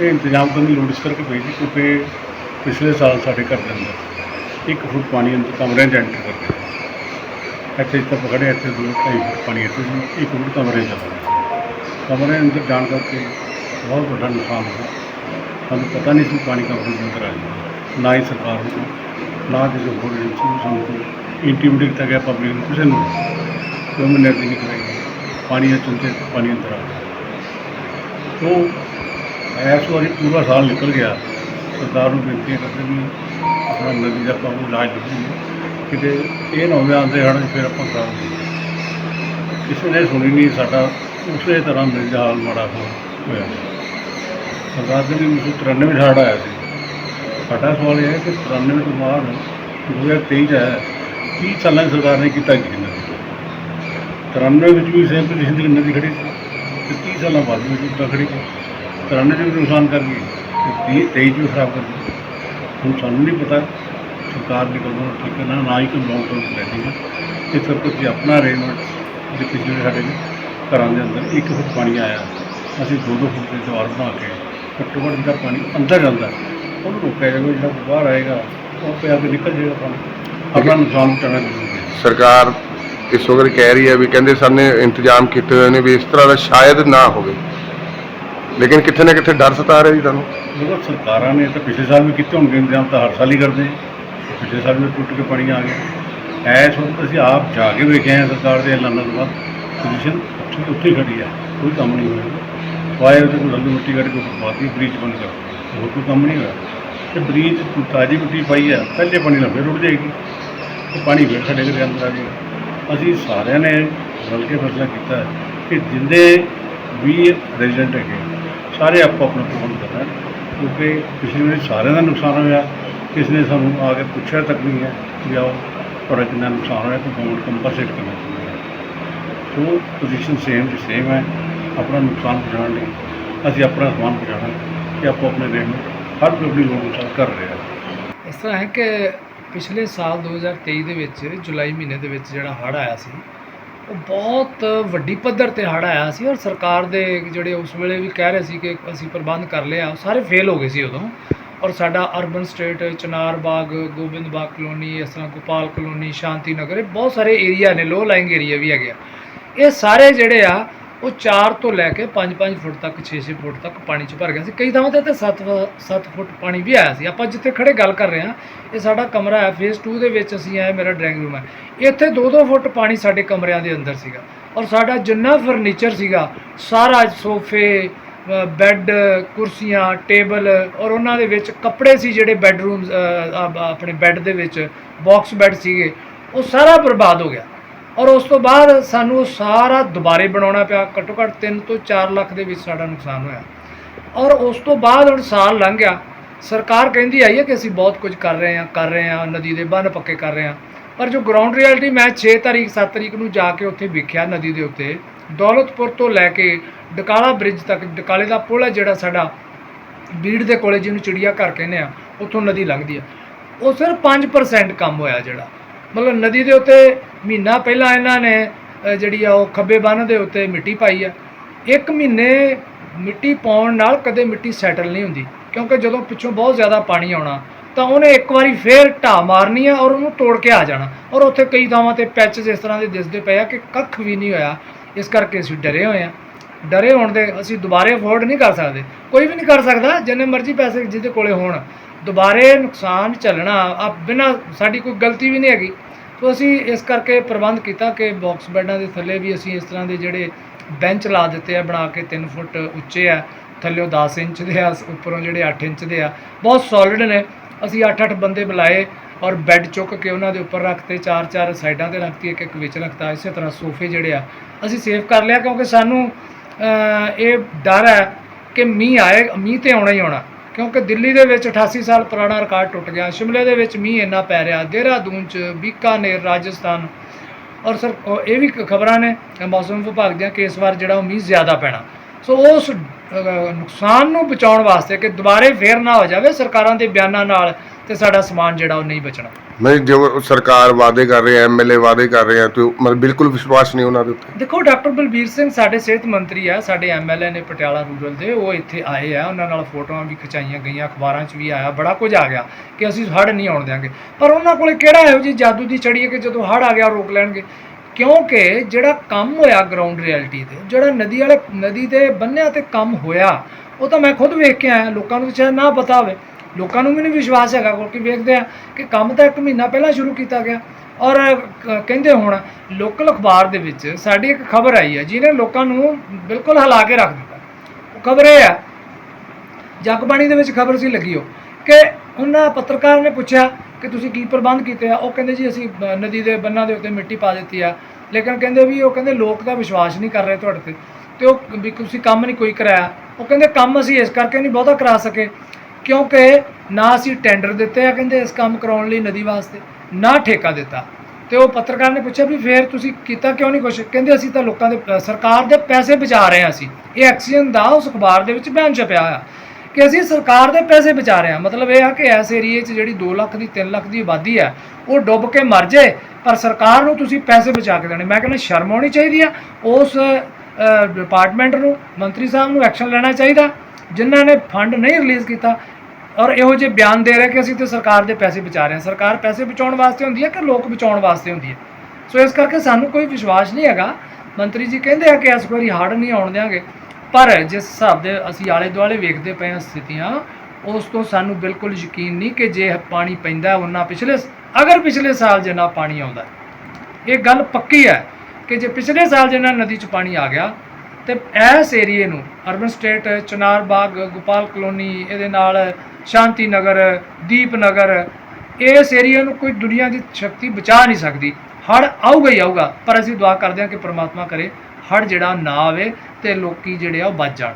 ਇਹ ਇੰਤਜ਼ਾਮ ਕਰਨ ਦੀ ਲੋੜ ਇਸ ਕਰਕੇ ਪਈ ਸੀ ਕਿਉਂਕਿ ਪਿਛਲੇ ਸਾਲ ਸਾਡੇ ਘਰ ਦੇ ਅੰਦਰ ਇੱਕ ਫੁੱਟ ਪਾਣੀ ਅੰਦਰ ਕਮਰਿਆਂ 'ਚ ਐਂਟਰ ਕਰ ਗਿਆ। ਇੱਥੇ ਜਿੱਥੇ ਪਕੜੇ ਇੱਥੇ ਦੋ ਢਾਈ ਫੁੱਟ ਪਾਣੀ ਇੱਥੇ ਸੀ, ਇੱਕ ਫੁੱਟ ਕਮਰੇ 'ਚ। ਆ ਗਿਆ ਕਮਰੇ ਅੰਦਰ ਜਾਣ ਕਰਕੇ ਬਹੁਤ ਵੱਡਾ ਨੁਕਸਾਨ ਹੋਇਆ। ਸਾਨੂੰ ਪਤਾ ਨਹੀਂ ਸੀ ਪਾਣੀ ਕਮਰੇ ਦੇ ਅੰਦਰ ਆ ਜਾਊਗਾ। ਨਾ ਹੀ ਸਰਕਾਰ ਨੂੰ, ਨਾ ਕਿਸੇ ਹੋਰ ਏਜੰਸੀ ਨੂੰ ਸਾਨੂੰ ਕੋਈ ਇੰਟੀਮੇਟ ਕੀਤਾ ਗਿਆ ਪਬਲਿਕ ਨੂੰ, ਕਿਸੇ ਨੂੰ। ਕੋਈ ਮਨਿਆਦੀ ਨਹੀਂ ਕਰਾਈ ਪਾਣੀ ਦੇ ਪਾਣੀ ਅੰਦਰ ਆ ਗਿਆ। ਤੋ ਇਸ ਵਾਰੀ ਪੂਰਾ ਸਾਲ ਨਿਕਲ ਗਿਆ। ਸਰਕਾਰ ਨੂੰ ਬੇਨਤੀ ਕਰਦੇ ਵੀ ਆਪਣਾ ਨਦੀ ਦਾ ਕੰਮ ਇਲਾਜ ਲੱਭੀਏ ਕਿਤੇ ਇਹ ਨਾ ਹੋਵੇ ਆਉਂਦੇ ਹੜ੍ਹ 'ਚ ਫਿਰ ਆਪਾਂ ਖਰਾਬ ਕਿਸੇ ਨੇ ਸੁਣੀ ਨਹੀਂ ਸਾਡਾ, ਉਸੇ ਤਰ੍ਹਾਂ ਨਦੀ ਹਾਲ ਮਾੜਾ ਹੋ ਹੋਇਆ। ਸਰਕਾਰ ਦੇ ਵੀ 1993 ਵਿੱਚ ਹੜ੍ਹ ਆਇਆ ਸੀ। ਸਾਡਾ ਸਵਾਲ ਇਹ ਹੈ ਕਿ 93 ਤੋਂ ਬਾਅਦ 2023 ਚ ਆਇਆ 30 ਸਾਲਾਂ ਦੀ ਸਰਕਾਰ ਨੇ ਕੀਤਾ ਕੀ ਨਦੀ 93 ਵਿੱਚ ਵੀ ਸੇਮ ਪੋਜੀਸ਼ਨ ਦੀ ਨਦੀ ਖੜੀ ਸੀ? ਤੇ 30 ਸਾਲਾਂ ਬਾਅਦ ਵੀ ਉੱਦਾਂ ਖੜੀ 93 ਚ ਵੀ ਨੁਕਸਾਨ ਕਰ ਗਈ ਤੇ 30 23 ਚ ਵੀ ਖਰਾਬ ਕਰ ਗਈ ਹੁਣ ਸਾਨੂੰ ਨਹੀਂ ਪਤਾ। ਸਰਕਾਰ ਦੀ ਕਦੋਂ ਠੀਕ ਹੈ ਨਾ ਨਾ ਹੀ ਕੋਈ ਲੌਂਗ ਟਰਮ ਪਲੈਨਿੰਗ ਹੈ ਇਸ ਕਰਕੇ ਅਸੀਂ ਆਪਣਾ ਅਰੇਂਜਮੈਂਟ ਜੇ ਪਿਛਲੇ ਸਾਡੇ ਘਰਾਂ ਦੇ ਅੰਦਰ ਇੱਕ ਫੁੱਟ ਪਾਣੀ ਆਇਆ। ਅਸੀਂ ਦੋ ਦੋ ਫੁੱਟ ਦੇ ਦੀਵਾਰ ਬਣਾ ਕੇ ਘੱਟੋ ਘੱਟ ਜਿਹੜਾ ਪਾਣੀ ਅੰਦਰ ਜਾਂਦਾ ਉਹਨੂੰ ਰੋਕਿਆ ਜਾਵੇ ਜਿਹੜਾ ਬਾਹਰ ਆਏਗਾ ਉਹ ਆਪੇ ਆ ਕੇ ਨਿਕਲ ਜਾਏਗਾ ਪਾਣੀ। ਆਪਣਾ ਨੁਕਸਾਨ ਜ਼ਰੂਰੀ ਹੈ। ਸਰਕਾਰ ਇਸ ਵਕਤ ਕਹਿ ਰਹੀ ਹੈ ਵੀ ਕਹਿੰਦੇ ਸਾਨੇ ਇੰਤਜ਼ਾਮ ਕੀਤੇ ਹੋਏ ਨੇ ਵੀ ਇਸ ਤਰ੍ਹਾਂ ਦਾ ਸ਼ਾਇਦ ਨਾ ਹੋਵੇ। ਲੇਕਿਨ ਕਿੱਥੇ ਨਾ ਕਿੱਥੇ ਡਰ ਸਤਾ ਰਿਹਾ ਜੀ ਤੁਹਾਨੂੰ ਦੇਖੋ, ਸਰਕਾਰਾਂ ਨੇ ਤਾਂ ਪਿਛਲੇ ਸਾਲ ਵੀ ਕੀਤੇ ਹੋਣਗੇ ਇੰਤਜ਼ਾਮ, ਤਾਂ ਹਰ ਸਾਲ ਹੀ ਕਰਦੇ ਪਿਛਲੇ ਸਾਲ ਵੀ ਟੁੱਟ ਕੇ ਪਾਣੀ ਆ ਗਿਆ। ਐਸ ਵਕਤ ਅਸੀਂ ਆਪ ਜਾ ਕੇ ਵੇਖੇ ਆ ਸਰਕਾਰ ਦੇ ਐਲਾਨਾਂ ਤੋਂ ਬਾਅਦ। ਪੋਜੀਸ਼ਨ ਉੱਥੇ ਉੱਥੇ ਹੀ ਖੜੀ ਹੈ, ਕੋਈ ਕੰਮ ਨਹੀਂ ਹੋਇਆ। ਵਾਇਰ ਤੇ ਕੋਈ ਰੰਗ ਮਿੱਟੀ ਕੱਢ ਕੇ ਬਾਕੀ ਬ੍ਰੀਚ ਬੰਦ ਕਰ ਹੋਰ ਕੋਈ ਕੰਮ ਨਹੀਂ ਹੋਇਆ। ਤੇ ਬ੍ਰੀਚ ਤਾਜੀ ਮਿੱਟੀ ਪਾਈ ਹੈ, ਪਹਿਲੇ ਪਾਣੀ ਨਾਲ ਫਿਰ ਉੱਡ ਜਾਏਗੀ। ਤੇ ਪਾਣੀ ਫਿਰ ਸਾਡੇ ਘਰ ਅੰਦਰ ਆ ਜਾਏਗਾ। ਅਸੀਂ ਸਾਰਿਆਂ ਨੇ ਰਲ ਕੇ ਫੈਸਲਾ ਕੀਤਾ ਕਿ ਜਿੰਦੇ ਵੀ ਰੈਜ਼ੀਡੈਂਟ ਹੈਗੇ ਸਾਰੇ ਆਪੋ ਆਪਣਾ ਪ੍ਰਬੰਧ ਕਰਨਾ ਹੈ। ਕਿਉਂਕਿ ਪਿਛਲੀ ਵਾਰੀ ਸਾਰਿਆਂ ਦਾ ਨੁਕਸਾਨ ਹੋਇਆ, ਕਿਸੇ ਨੇ ਸਾਨੂੰ ਆ ਕੇ ਪੁੱਛਿਆ ਤੱਕ ਨਹੀਂ ਹੈ ਕਿ ਆਓ ਤੁਹਾਡਾ ਕਿੰਨਾ ਨੁਕਸਾਨ ਹੋਇਆ, ਤਾਂ ਗਵਰਨਮੈਂਟ ਕੰਪਨਸੇਟ ਕਰਨਾ ਚਾਹੀਦਾ ਹੈ ਸੋ ਪੋਜੀਸ਼ਨ ਸੇਮ ਦੀ ਸੇਮ ਹੈ, ਆਪਣਾ ਨੁਕਸਾਨ ਪਹੁੰਚਾਉਣ ਲਈ, ਅਸੀਂ ਆਪਣਾ ਸਮਾਨ ਪਹੁੰਚਾਉਣਾ ਕਿ ਆਪੋ ਆਪਣੇ ਰੇਟ ਨੂੰ ਹਰ ਪਬਲਿਕ ਆਪਣੀ ਅਨੁਸਾਰ ਕਰ ਰਿਹਾ ਇਸ ਤਰ੍ਹਾਂ ਹੈ ਕਿ ਪਿਛਲੇ ਸਾਲ 2023 ਦੇ ਵਿੱਚ ਜੁਲਾਈ ਮਹੀਨੇ ਦੇ ਵਿੱਚ ਜਿਹੜਾ ਹੜ੍ਹ ਆਇਆ ਸੀ ਉਹ ਬਹੁਤ ਵੱਡੀ ਪੱਧਰ ਤੇ ਹੜ੍ਹ ਆਇਆ ਸੀ ਔਰ ਸਰਕਾਰ ਦੇ ਜਿਹੜੇ ਉਸ ਵੇਲੇ ਵੀ ਕਹਿ ਰਹੇ ਸੀ ਕਿ ਅਸੀਂ ਪ੍ਰਬੰਧ ਕਰ ਲਿਆ, ਉਹ ਸਾਰੇ ਫੇਲ ਹੋ ਗਏ ਸੀ ਉਦੋਂ। ਔਰ ਸਾਡਾ urban estate Chinar Bagh, Gobind Bagh colony, ਇਸ ਤਰ੍ਹਾਂ ਗੋਪਾਲ ਕਲੋਨੀ, ਸ਼ਾਂਤੀ ਨਗਰ, ਇਹ ਬਹੁਤ ਸਾਰੇ ਏਰੀਆ ਨੇ ਲੋ ਲਾਈਂਗ ਏਰੀਆ ਵੀ ਹੈਗੇ ਆ। ਇਹ ਸਾਰੇ ਜਿਹੜੇ ਆ ਉਹ 4 ਤੋਂ ਲੈ ਕੇ 5-5 ਫੁੱਟ ਤੱਕ 6-6 ਫੁੱਟ ਤੱਕ ਪਾਣੀ ਚ ਭਰ ਗਿਆ ਸੀ। ਕਈ ਥਾਵਾਂ ਤੇ ਤਾਂ 7 7 ਫੁੱਟ ਪਾਣੀ ਵੀ ਆਇਆ ਸੀ। ਆਪਾਂ ਜਿੱਥੇ ਖੜੇ ਗੱਲ ਕਰ ਰਹੇ ਹਾਂ, ਇਹ ਸਾਡਾ ਕਮਰਾ ਹੈ। ਫੇਸ 2 ਦੇ ਵਿੱਚ ਅਸੀਂ ਆਏ, ਮੇਰਾ ਡਰਾਇੰਗ ਰੂਮ ਹੈ। ਇੱਥੇ 2-2 ਫੁੱਟ ਪਾਣੀ ਸਾਡੇ ਕਮਰਿਆਂ ਦੇ ਅੰਦਰ ਸੀਗਾ। ਔਰ ਸਾਡਾ ਜਿੰਨਾ ਫਰਨੀਚਰ ਸੀਗਾ, ਸਾਰਾ ਸੋਫੇ ਬੈੱਡ ਕੁਰਸੀਆਂ ਟੇਬਲ ਔਰ ਉਹਨਾਂ ਦੇ ਵਿੱਚ ਕੱਪੜੇ ਸੀ ਜਿਹੜੇ ਬੈੱਡਰੂਮਸ ਆਪਣੇ ਬੈੱਡ ਦੇ ਵਿੱਚ ਬਾਕਸ ਬੈੱਡ ਸੀਗੇ, ਉਹ ਸਾਰਾ ਬਰਬਾਦ ਹੋ ਗਿਆ। ਔਰ ਉਸ ਤੋਂ ਬਾਅਦ ਸਾਨੂੰ ਉਹ ਸਾਰਾ ਦੁਬਾਰੇ ਬਣਾਉਣਾ ਪਿਆ। ਘੱਟੋ ਘੱਟ 3 ਤੋਂ 4 ਲੱਖ ਦੇ ਵਿੱਚ ਸਾਡਾ ਨੁਕਸਾਨ ਹੋਇਆ। ਔਰ ਉਸ ਤੋਂ ਬਾਅਦ ਹੁਣ ਸਾਲ ਲੰਘ ਗਿਆ। ਸਰਕਾਰ ਕਹਿੰਦੀ ਆਈ ਹੈ ਕਿ ਅਸੀਂ ਬਹੁਤ ਕੁਝ ਕਰ ਰਹੇ ਹਾਂ, ਕਰ ਰਹੇ ਹਾਂ, ਨਦੀ ਦੇ ਬੰਨ ਪੱਕੇ ਕਰ ਰਹੇ ਹਾਂ। ਪਰ ਜੋ ਗਰਾਊਂਡ ਰਿਐਲਿਟੀ ਮੈਂ 6 ਤਾਰੀਖ 7 ਤਰੀਕ ਨੂੰ ਜਾ ਕੇ ਉੱਥੇ ਵੇਖਿਆ ਨਦੀ ਦੇ ਉੱਤੇ, ਦੌਲਤਪੁਰ ਤੋਂ ਲੈ ਕੇ ਡਕਾਲਾ ਬ੍ਰਿਜ ਤੱਕ, ਡਕਾਲੇ ਦਾ ਪੁਲ ਹੈ ਜਿਹੜਾ ਸਾਡਾ ਬੀੜ ਦੇ ਕੋਲੇ ਜਿਹਨੂੰ ਚਿੜੀਆ ਘਰ ਕਹਿੰਦੇ ਆ, ਉੱਥੋਂ ਨਦੀ ਲੰਘਦੀ ਆ। ਉਹ ਸਿਰਫ 5% ਕੰਮ ਹੋਇਆ ਜਿਹੜਾ। ਮਤਲਬ ਨਦੀ ਦੇ ਉੱਤੇ ਮਹੀਨਾ ਪਹਿਲਾਂ ਇਹਨਾਂ ਨੇ ਜਿਹੜੀ ਆ ਉਹ ਖੱਬੇ ਬੰਨ ਦੇ ਉੱਤੇ ਮਿੱਟੀ ਪਾਈ ਆ। ਇੱਕ ਮਹੀਨੇ ਮਿੱਟੀ ਪਾਉਣ ਨਾਲ ਕਦੇ ਮਿੱਟੀ ਸੈਟਲ ਨਹੀਂ ਹੁੰਦੀ, ਕਿਉਂਕਿ ਜਦੋਂ ਪਿੱਛੋਂ ਬਹੁਤ ਜ਼ਿਆਦਾ ਪਾਣੀ ਆਉਣਾ, ਤਾਂ ਉਹਨੇ ਇੱਕ ਵਾਰੀ ਫੇਰ ਢਾਹ ਮਾਰਨੀ ਆ ਔਰ ਉਹਨੂੰ ਤੋੜ ਕੇ ਆ ਜਾਣਾ। ਔਰ ਉੱਥੇ ਕਈ ਥਾਵਾਂ ਤੇ ਪੈਚਸ ਇਸ ਤਰ੍ਹਾਂ ਦੇ ਦਿਸਦੇ ਪਏ ਆ ਕਿ ਕੱਖ ਵੀ ਨਹੀਂ ਹੋਇਆ। ਇਸ ਕਰਕੇ ਅਸੀਂ ਡਰੇ ਹੋਏ ਆ। ਡਰੇ ਹੋਣ ਦੇ ਅਸੀਂ ਦੁਬਾਰੇ ਅਫੋਰਡ ਨਹੀਂ ਕਰ ਸਕਦੇ। ਕੋਈ ਵੀ ਨਹੀਂ ਕਰ ਸਕਦਾ, ਜਿੰਨੇ ਮਰਜ਼ੀ ਪੈਸੇ ਜਿਹਦੇ ਕੋਲੇ ਹੋਣ। ਦੁਬਾਰੇ ਨੁਕਸਾਨ ਝੱਲਣਾ ਆ ਬਿਨਾਂ ਸਾਡੀ ਕੋਈ ਗਲਤੀ ਵੀ ਨਹੀਂ ਹੈਗੀ। ਸੋ ਅਸੀਂ ਇਸ ਕਰਕੇ ਪ੍ਰਬੰਧ ਕੀਤਾ ਕਿ ਬਾਕਸ ਬੈੱਡਾਂ ਦੇ ਥੱਲੇ ਵੀ ਅਸੀਂ ਇਸ ਤਰ੍ਹਾਂ ਦੇ ਜਿਹੜੇ ਬੈਂਚ ਲਾ ਦਿੱਤੇ ਆ, ਬਣਾ ਕੇ 3 ਫੁੱਟ ਉੱਚੇ ਆ, ਥੱਲੇੋਂ 10 ਇੰਚ ਦੇ ਆ, ਉੱਪਰੋਂ ਜਿਹੜੇ 8 ਇੰਚ ਦੇ ਆ, ਬਹੁਤ ਸੋਲਿਡ ਨੇ। ਅਸੀਂ 8-8 ਬੰਦੇ ਬੁਲਾਏ ਔਰ ਬੈੱਡ ਚੁੱਕ ਕੇ ਉਹਨਾਂ ਦੇ ਉੱਪਰ ਰੱਖਤੇ, ਚਾਰ ਚਾਰ ਸਾਈਡਾਂ ਤੇ ਰੱਖਤੀ, ਇੱਕ ਇੱਕ ਵਿੱਚ ਰੱਖਤਾ, ਇਸੇ ਤਰ੍ਹਾਂ ਸੋਫੇ ਜਿਹੜੇ ਆ, ਅਸੀਂ ਸੇਵ ਕਰ ਲਿਆ ਕਿਉਂਕਿ ਸਾਨੂੰ ਇਹ ਡਰ ਹੈ ਕਿ ਮੀਂਹ ਆਏ, ਮੀਂਹ ਤੇ ਆਉਣਾ ਹੀ ਆਉਣਾ। ਕਿਉਂਕਿ ਦਿੱਲੀ ਦੇ ਵਿੱਚ 88 ਸਾਲ ਪੁਰਾਣਾ ਰਿਕਾਰਡ ਟੁੱਟ ਗਿਆ। ਸ਼ਿਮਲੇ ਦੇ ਵਿੱਚ ਮੀਂਹ ਇੰਨਾ ਪੈ ਰਿਹਾ। ਦੇਹਰਾਦੂਨ ਚ ਬੀਕਾਨੇਰ, ਰਾਜਸਥਾਨ ਔਰ ਸਰ ਇਹ ਵੀ ਖਬਰਾਂ ਨੇ ਮੌਸਮ ਵਿਭਾਗ ਦੀਆਂ ਕਿ ਇਸ ਵਾਰ ਜਿਹੜਾ ਉਹ ਮੀਂਹ ਜ਼ਿਆਦਾ ਪੈਣਾ। ਸੋ ਉਸ ਨੁਕਸਾਨ ਨੂੰ ਬਚਾਉਣ ਵਾਸਤੇ ਕਿ ਦੁਬਾਰੇ ਫੇਰ ਨਾ ਹੋ ਜਾਵੇ, ਸਰਕਾਰਾਂ ਦੇ ਬਿਆਨਾਂ ਨਾਲ ਤੇ ਸਾਡਾ ਸਮਾਨ ਜਿਹੜਾ ਉਹ ਨਹੀਂ ਬਚਣਾ। ਨਹੀਂ, ਜੋ ਸਰਕਾਰ ਵਾਅਦੇ ਕਰ ਰਹੇ ਐਮਐਲਏ ਵਾਅਦੇ ਕਰ ਰਹੇ ਆ ਤੇ ਮਤਲਬ ਬਿਲਕੁਲ ਵਿਸ਼ਵਾਸ ਨਹੀਂ ਉਹਨਾਂ ਦੇ ਉੱਤੇ। ਦੇਖੋ, ਡਾਕਟਰ ਬਲਬੀਰ ਸਿੰਘ ਸਾਡੇ ਸਿਹਤ ਮੰਤਰੀ ਆ, ਸਾਡੇ ਐਮਐਲਏ ਨੇ ਪਟਿਆਲਾ ਰੂਰਲ ਦੇ, ਉਹ ਇੱਥੇ ਆਏ ਆ, ਉਹਨਾਂ ਨਾਲ ਫੋਟੋਆਂ ਵੀ ਖਿਚਾਈਆਂ ਗਈਆਂ, ਅਖਬਾਰਾਂ 'ਚ ਵੀ ਆਇਆ, ਬੜਾ ਕੁਝ ਆ ਗਿਆ ਕਿ ਅਸੀਂ ਹੜ੍ਹ ਨਹੀਂ ਆਉਣ ਦਿਆਂਗੇ। ਪਰ ਉਹਨਾਂ ਕੋਲੇ ਕਿਹੜਾ ਇਹੋ ਜੀ ਜਾਦੂ ਦੀ ਛੜੀ ਹੈ ਕਿ ਜਦੋਂ ਹੜ੍ਹ ਆ ਗਿਆ, ਉਹ ਰੋਕ ਲੈਣਗੇ? ਕਿਉਂਕਿ ਜਿਹੜਾ ਕੰਮ ਹੋਇਆ ਗਰਾਊਂਡ ਰਿਐਲਿਟੀ ਤੇ, ਜਿਹੜਾ ਨਦੀ ਵਾਲੇ, ਨਦੀ ਦੇ ਬੰਨਿਆਂ ਤੇ ਕੰਮ ਹੋਇਆ, ਉਹ ਤਾਂ ਮੈਂ ਖੁਦ ਵੇਖ ਕੇ ਆਇਆ, ਲੋਕਾਂ ਨੂੰ ਸ਼ਾਇਦ ਨਾ ਪਤਾ ਹੋਵੇ। ਲੋਕਾਂ ਨੂੰ ਵੀ ਨਹੀਂ ਵਿਸ਼ਵਾਸ ਹੈਗਾ ਕਿਉਂਕਿ ਵੇਖਦੇ ਆ ਕਿ ਕੰਮ ਤਾਂ ਇੱਕ ਮਹੀਨਾ ਪਹਿਲਾਂ ਸ਼ੁਰੂ ਕੀਤਾ ਗਿਆ। ਔਰ ਕਹਿੰਦੇ ਹੁਣ ਲੋਕਲ ਅਖਬਾਰ ਦੇ ਵਿੱਚ ਸਾਡੀ ਇੱਕ ਖਬਰ ਆਈ ਹੈ, ਜਿਹਨੇ ਲੋਕਾਂ ਨੂੰ ਬਿਲਕੁਲ ਹਿਲਾ ਕੇ ਰੱਖ ਦਿੱਤਾ। ਉਹ ਖਬਰ ਇਹ ਆ ਜਗਬਾਣੀ ਦੇ ਵਿੱਚ ਖਬਰ ਸੀ ਲੱਗੀ ਉਹ, ਕਿ ਉਹਨਾਂ ਪੱਤਰਕਾਰ ਨੇ ਪੁੱਛਿਆ ਕਿ ਤੁਸੀਂ ਕੀ ਪ੍ਰਬੰਧ ਕੀਤੇ ਆ? ਉਹ ਕਹਿੰਦੇ ਜੀ ਅਸੀਂ ਨਦੀ ਦੇ ਬੰਨਾਂ ਦੇ ਉੱਤੇ ਮਿੱਟੀ ਪਾ ਦਿੱਤੀ ਆ। ਲੇਕਿਨ ਕਹਿੰਦੇ ਵੀ ਉਹ ਕਹਿੰਦੇ ਲੋਕ ਤਾਂ ਵਿਸ਼ਵਾਸ ਨਹੀਂ ਕਰ ਰਹੇ ਤੁਹਾਡੇ ਤੇ। ਤੇ ਉਹ ਵੀ ਤੁਸੀਂ ਕੰਮ ਨਹੀਂ ਕੋਈ ਕਰਾਇਆ। ਉਹ ਕਹਿੰਦੇ ਕੰਮ ਅਸੀਂ ਇਸ ਕਰਕੇ ਨਹੀਂ ਬਹੁਤਾ ਕਰਾ ਸਕੇ। ਕਿਉਂਕਿ ਨਾ ਅਸੀਂ ਟੈਂਡਰ ਦਿੱਤੇ ਆ ਕਹਿੰਦੇ ਇਸ ਕੰਮ ਕਰਾਉਣ ਲਈ ਨਦੀ ਵਾਸਤੇ ਨਾ ਠੇਕਾ ਦਿੱਤਾ। ਤੇ ਉਹ ਪੱਤਰਕਾਰ ਨੇ ਪੁੱਛਿਆ ਵੀ ਫੇਰ ਤੁਸੀਂ ਕੀਤਾ ਕਿਉਂ ਨਹੀਂ ਕੁਛ? ਕਹਿੰਦੇ ਅਸੀਂ ਤਾਂ ਲੋਕਾਂ ਦੇ ਅ, ਸਰਕਾਰ ਦੇ ਪੈਸੇ ਬਚਾ ਰਹੇ ਹਾਂ ਅਸੀਂ। ਇਹ ਐਕਸੀਅਨ ਦਾ ਉਸ ਅਖਬਾਰ ਦੇ ਵਿੱਚ ਬਿਆਨ ਛਪਿਆ ਹੋਇਆ ਕਿ ਅਸੀਂ ਸਰਕਾਰ ਦੇ ਪੈਸੇ ਬਚਾ ਰਹੇ ਹਾਂ। ਮਤਲਬ ਇਹ ਆ ਕਿ ਇਸ ਏਰੀਏ 'ਚ ਜਿਹੜੀ 2 ਲੱਖ ਦੀ 3 ਲੱਖ ਦੀ ਆਬਾਦੀ ਹੈ ਉਹ ਡੁੱਬ ਕੇ ਮਰ ਜਾਏ ਪਰ ਸਰਕਾਰ ਨੂੰ ਤੁਸੀਂ ਪੈਸੇ ਬਚਾ ਕੇ ਦੇਣੇ। ਮੈਂ ਕਹਿੰਦਾ ਸ਼ਰਮ ਆਉਣੀ ਚਾਹੀਦੀ ਆ। ਉਸ ਡਿਪਾਰਟਮੈਂਟ ਨੂੰ ਮੰਤਰੀ ਸਾਹਿਬ ਨੂੰ ਐਕਸ਼ਨ ਲੈਣਾ ਚਾਹੀਦਾ। ਜਿਨ੍ਹਾਂ ਨੇ ਫੰਡ ਨਹੀਂ ਰਿਲੀਜ਼ ਕੀਤਾ ਔਰ ਇਹੋ ਜਿਹੇ ਬਿਆਨ ਦੇ ਰਹੇ ਕਿ ਅਸੀਂ ਤੇ ਸਰਕਾਰ ਦੇ ਪੈਸੇ ਬਚਾ ਰਹੇ ਹਾਂ। ਸਰਕਾਰ ਪੈਸੇ ਬਚਾਉਣ ਵਾਸਤੇ ਹੁੰਦੀ ਹੈ ਕਿ ਲੋਕ ਬਚਾਉਣ ਵਾਸਤੇ ਹੁੰਦੀ ਹੈ? ਸੋ ਇਸ ਕਰਕੇ ਸਾਨੂੰ ਕੋਈ ਵਿਸ਼ਵਾਸ ਨਹੀਂ ਹੈਗਾ। ਮੰਤਰੀ ਜੀ ਕਹਿੰਦੇ ਆ ਕਿ ਇਸ ਵਾਰੀ ਹੜ੍ਹ ਨਹੀਂ ਆਉਣ ਦਿਆਂਗੇ। ਪਰ ਜਿਸ ਹਿਸਾਬ ਦੇ ਅਸੀਂ ਆਲੇ ਦੁਆਲੇ ਵੇਖਦੇ ਪਏ ਹਾਂ ਸਥਿਤੀਆਂ, ਉਸ ਤੋਂ ਸਾਨੂੰ ਬਿਲਕੁਲ ਯਕੀਨ ਨਹੀਂ ਕਿ ਜੇ ਪਾਣੀ ਪੈਂਦਾ ਉਹਨਾਂ ਪਿਛਲੇ ਅਗਰ ਪਿਛਲੇ ਸਾਲ ਜਿੰਨਾ ਪਾਣੀ ਆਉਂਦਾ। ਇਹ ਗੱਲ ਪੱਕੀ ਹੈ ਕਿ ਜੇ ਪਿਛਲੇ ਸਾਲ ਜਿੰਨਾ ਨਦੀ 'ਚ ਪਾਣੀ ਆ ਗਿਆ ਤੇ ਇਸ ਏਰੀਏ ਨੂੰ urban estate Chinar Bagh Gopal colony ਇਹਦੇ ਨਾਲ ਸ਼ਾਂਤੀ ਨਗਰ ਦੀਪ ਨਗਰ ਇਸ ਏਰੀਏ ਨੂੰ ਕੋਈ ਦੁਨੀਆ ਦੀ ਸ਼ਕਤੀ ਬਚਾ ਨਹੀਂ ਸਕਦੀ। ਹੜ ਆਊਗਾ ਹੀ ਆਊਗਾ, ਪਰ ਅਸੀਂ ਦੁਆ ਕਰਦੇ ਹਾਂ ਕਿ ਪ੍ਰਮਾਤਮਾ ਕਰੇ ਹੜ ਜਿਹੜਾ ਨਾ ਆਵੇ ਤੇ ਲੋਕੀ ਜਿਹੜੇ ਆ ਉਹ ਬਚ ਜਾਣ।